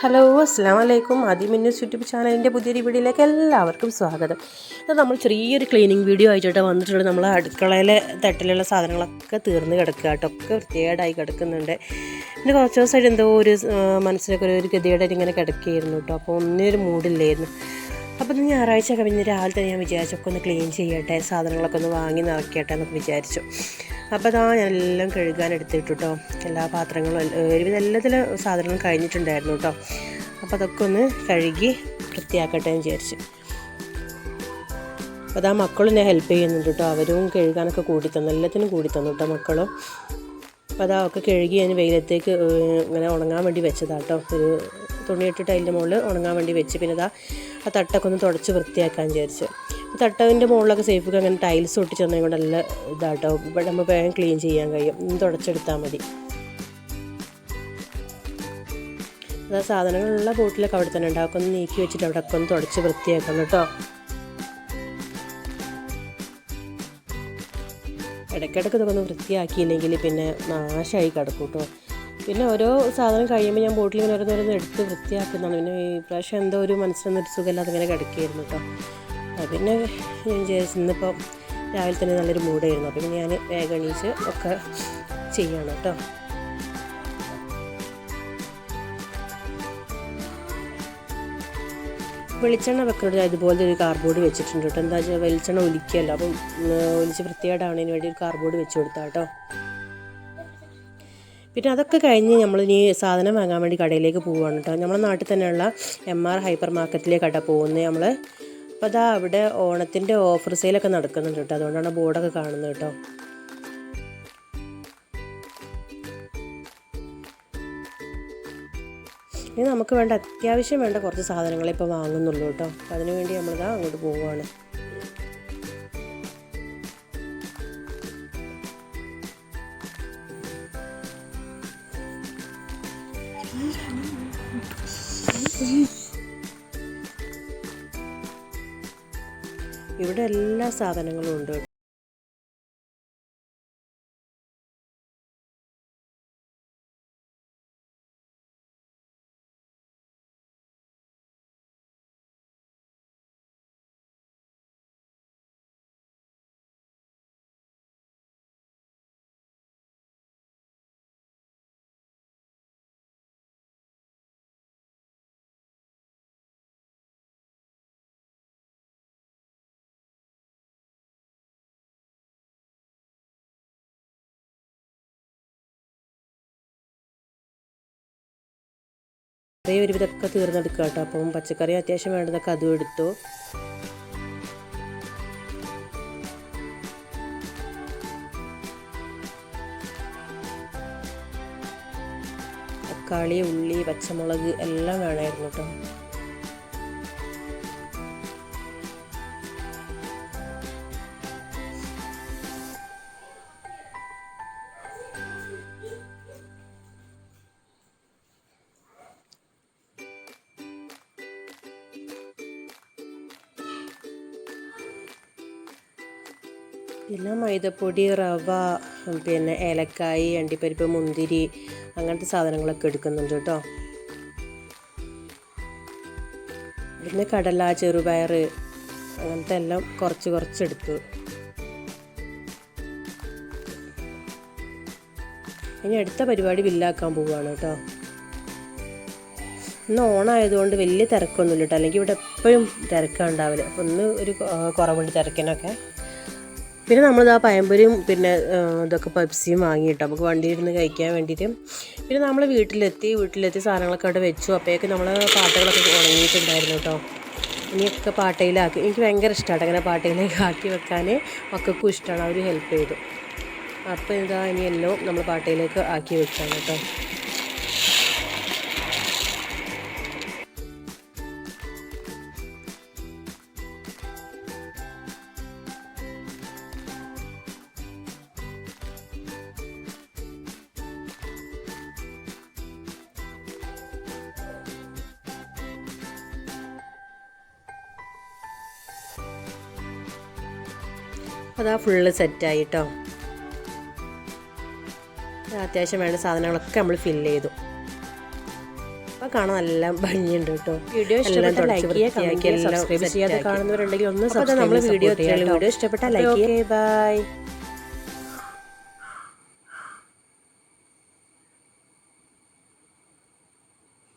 Hello അസ്സാം വലൈക്കും ആദ്യമിന്നസ് YouTube ചാനലിന്റെ പുതിയൊരു വീഡിയോയിലേക്ക് എല്ലാവർക്കും സ്വാഗതം. ഇത് നമ്മൾ ചെറിയൊരു ക്ലീനിങ് വീഡിയോ ആയിട്ടോ വന്നിട്ടുള്ളത്. നമ്മൾ അടുക്കളയിലെ തട്ടിലുള്ള സാധനങ്ങളൊക്കെ തീർന്ന് കിടക്കുക കേട്ടോ. ഒക്കെ വൃത്തികേടായി കിടക്കുന്നുണ്ട്. പിന്നെ കുറച്ച് ദിവസമായിട്ട് എന്തോ ഒരു മനസ്സിലൊക്കെ ഒരു ഗതികേടായിട്ട് ഇങ്ങനെ കിടക്കുകയായിരുന്നു കേട്ടോ. അപ്പോൾ ഒന്നിനൊരു മൂഡില്ലായിരുന്നു അപ്പോൾ ഞായറാഴ്ച കഴിഞ്ഞ് രാവിലെ തന്നെ ഞാൻ വിചാരിച്ചൊക്കെ ഒന്ന് ക്ലീൻ ചെയ്യട്ടെ സാധനങ്ങളൊക്കെ ഒന്ന് വാങ്ങി നിറയ്ക്കട്ടെ എന്നൊക്കെ വിചാരിച്ചു. അപ്പോൾ അതാ ഞാൻ എല്ലാം കഴുകാൻ എടുത്തിട്ടു കേട്ടോ എല്ലാ പാത്രങ്ങളും ഒരു ഒരുവിധം എല്ലാത്തിലും സാധനങ്ങളും കഴിഞ്ഞിട്ടുണ്ടായിരുന്നു കേട്ടോ അപ്പോൾ അതൊക്കെ ഒന്ന് കഴുകി വൃത്തിയാക്കട്ടെ എന്ന് വിചാരിച്ചു. അപ്പോൾ അതാ മക്കളും എന്നെ ഹെൽപ്പ് ചെയ്യുന്നുണ്ട് കേട്ടോ അവരും കഴുകാനൊക്കെ കൂടി തന്നു എല്ലാത്തിനും കൂടി തന്നു കേട്ടോ മക്കളും. അപ്പോൾ അതാ ഒക്കെ കഴുകി അതിന് വെയിലത്തേക്ക് ഇങ്ങനെ ഉണങ്ങാൻ വേണ്ടി വെച്ചതാട്ടോ ഒരു തുണി ഇട്ടിട്ട് അതിന്റെ മുകളിൽ ഉണങ്ങാൻ വേണ്ടി വെച്ച്. പിന്നെ ഇതാ ആ തട്ടൊക്കെ ഒന്ന് തുടച്ച് വൃത്തിയാക്കാൻ വിചാരിച്ചു. തട്ടവിന്റെ മുകളിലൊക്കെ സേഫൊക്കെ അങ്ങനെ ടൈൽസ് ഒട്ടിച്ച് തന്നെ കൊണ്ട് നല്ല ഇതാട്ടോ. ഇവിടെ നമ്മൾ വേഗം ക്ലീൻ ചെയ്യാൻ കഴിയും. തുടച്ചെടുത്താൽ മതി. അതാ സാധനങ്ങളുള്ള ബോട്ടിലൊക്കെ അവിടെ തന്നെ ഉണ്ടാക്കും ഒന്ന് നീക്കി വെച്ചിട്ട് അവിടെ ഒക്കെ ഒന്ന് തുടച്ച് വൃത്തിയാക്കണം കേട്ടോ. ഇടയ്ക്കിടയ്ക്ക് ഇതൊക്കെ ഒന്ന് വൃത്തിയാക്കിയില്ലെങ്കിൽ പിന്നെ നാശമായി കിടക്കും കേട്ടോ. പിന്നെ ഓരോ സാധനം കഴിയുമ്പോൾ ഞാൻ ബോട്ടിൽ ഇങ്ങനെ ഓരോന്നോരോന്ന് എടുത്ത് വൃത്തിയാക്കുന്നതാണ്. പിന്നെ ഈ പ്രാവശ്യം എന്തോ ഒരു മനസ്സിനൊന്നൊരു സുഖമില്ലാതെ ഇങ്ങനെ കിടക്കുകയായിരുന്നു കേട്ടോ പിന്നെ ഞാൻ വിചാരിച്ചു ഇന്നിപ്പോൾ രാവിലെ തന്നെ നല്ലൊരു മൂഡായിരുന്നു. അപ്പോൾ പിന്നെ ഞാൻ വേഗം എണീച്ച് ഒക്കെ ചെയ്യണം കേട്ടോ വെളിച്ചെണ്ണ വെക്കുന്നത് ഇതുപോലത്തെ ഒരു കാർബോർഡ് വെച്ചിട്ടുണ്ട് കേട്ടോ എന്താ വെച്ചാൽ വെളിച്ചെണ്ണ ഒലിക്കുകയല്ലോ. അപ്പം ഒലിച്ച് വൃത്തിയായിട്ടാണ് അതിന് വേണ്ടി ഒരു കാർബോർഡ് വെച്ച് കൊടുത്താട്ടോ പിന്നെ അതൊക്കെ കഴിഞ്ഞ് നമ്മൾ ഇനി സാധനം വാങ്ങാൻ വേണ്ടി കടയിലേക്ക് പോവുകയാണ് കേട്ടോ നമ്മളെ നാട്ടിൽ തന്നെയുള്ള എം ആർ ഹൈപ്പർ മാർക്കറ്റിലേക്കാട്ടോ പോകുന്നത് നമ്മൾ അപ്പോൾ അതാ അവിടെ ഓണത്തിന്റെ ഓഫർ സെയിലൊക്കെ നടക്കുന്നുണ്ട് കേട്ടോ അതുകൊണ്ടാണ് ബോർഡൊക്കെ കാണുന്നത് കേട്ടോ ഇനി നമുക്ക് വേണ്ട അത്യാവശ്യം വേണ്ട കുറച്ച് സാധനങ്ങളെ ഇപ്പോൾ വാങ്ങുന്നുള്ളൂ കേട്ടോ അപ്പോൾ അതിനുവേണ്ടി നമ്മളിതാ അങ്ങോട്ട് പോവുകയാണ് ഇവിടെ എല്ലാ സാധനങ്ങളും ഉണ്ട്. കറി ഒരുവിധമൊക്കെ തീർന്നെടുക്കുക കേട്ടോ. അപ്പം പച്ചക്കറി അത്യാവശ്യം വേണ്ടതൊക്കെ അതും എടുത്തു. തക്കാളി ഉള്ളി പച്ചമുളക് എല്ലാം വേണമായിരുന്നു കേട്ടോ. പിന്നെ മൈദപ്പൊടി റവ പിന്നെ ഏലക്കായി അണ്ടിപ്പരിപ്പ് മുന്തിരി അങ്ങനത്തെ സാധനങ്ങളൊക്കെ എടുക്കുന്നുണ്ട് കേട്ടോ. പിന്നെ കടല ചെറുപയർ അങ്ങനത്തെ എല്ലാം കുറച്ച് കുറച്ചെടുത്തു ഇനി അടുത്ത പരിപാടി ബില്ലാക്കാൻ പോവുകയാണ് കേട്ടോ. ഇന്ന് ഓണായതുകൊണ്ട് വലിയ തിരക്കൊന്നുമില്ല കേട്ടോ. അല്ലെങ്കിൽ ഇവിടെ എപ്പോഴും തിരക്കാണ് ഉണ്ടാവില്ല അപ്പോൾ ഒന്ന് ഒരു കുറവുണ്ട് തിരക്കിനൊക്കെ. പിന്നെ നമ്മളിതാ പയമ്പരും പിന്നെ ഇതൊക്കെ പെപ്സിയും വാങ്ങിയിട്ട്. നമുക്ക് വണ്ടിയിരുന്ന് കഴിക്കാൻ വേണ്ടിയിട്ട്. പിന്നെ നമ്മൾ വീട്ടിലെത്തി വീട്ടിലെത്തി സാധനങ്ങളൊക്കെ അവിടെ വെച്ചു. അപ്പോഴേക്ക് നമ്മൾ പാട്ടുകളൊക്കെ ഉണങ്ങിയിട്ടുണ്ടായിരുന്നു കേട്ടോ. ഇനിയൊക്കെ പാട്ടയിലാക്കി. എനിക്ക് ഭയങ്കര ഇഷ്ടമാണ് അങ്ങനെ പാട്ടയിലേക്ക് ആക്കി വെക്കാൻ മക്കൾക്കും ഇഷ്ടമാണ് അവർ ഹെൽപ്പ് ചെയ്തു. അപ്പോൾ എന്താ ഇനി എല്ലാം നമ്മൾ പാട്ടയിലേക്ക് ആക്കി വെച്ചാണ് കേട്ടോ. അതാ ഫുള്ള് സെറ്റായി കേട്ടോ അത്യാവശ്യം വേണ്ട സാധനങ്ങളൊക്കെ നമ്മൾ ഫില്ല് ചെയ്തു. അപ്പോൾ കാണാൻ നല്ല ഭംഗിയുണ്ട് കേട്ടോ വീഡിയോ ഇഷ്ടപ്പെട്ട ലൈക്ക് ചെയ്യുക സബ്സ്ക്രൈബ് ചെയ്യാതെ കാണുന്നവരുണ്ടെങ്കിൽ ഒന്ന് നമ്മൾ വീഡിയോ വീഡിയോ വീഡിയോ ഇഷ്ടപ്പെട്ട ലൈക്ക് ബൈ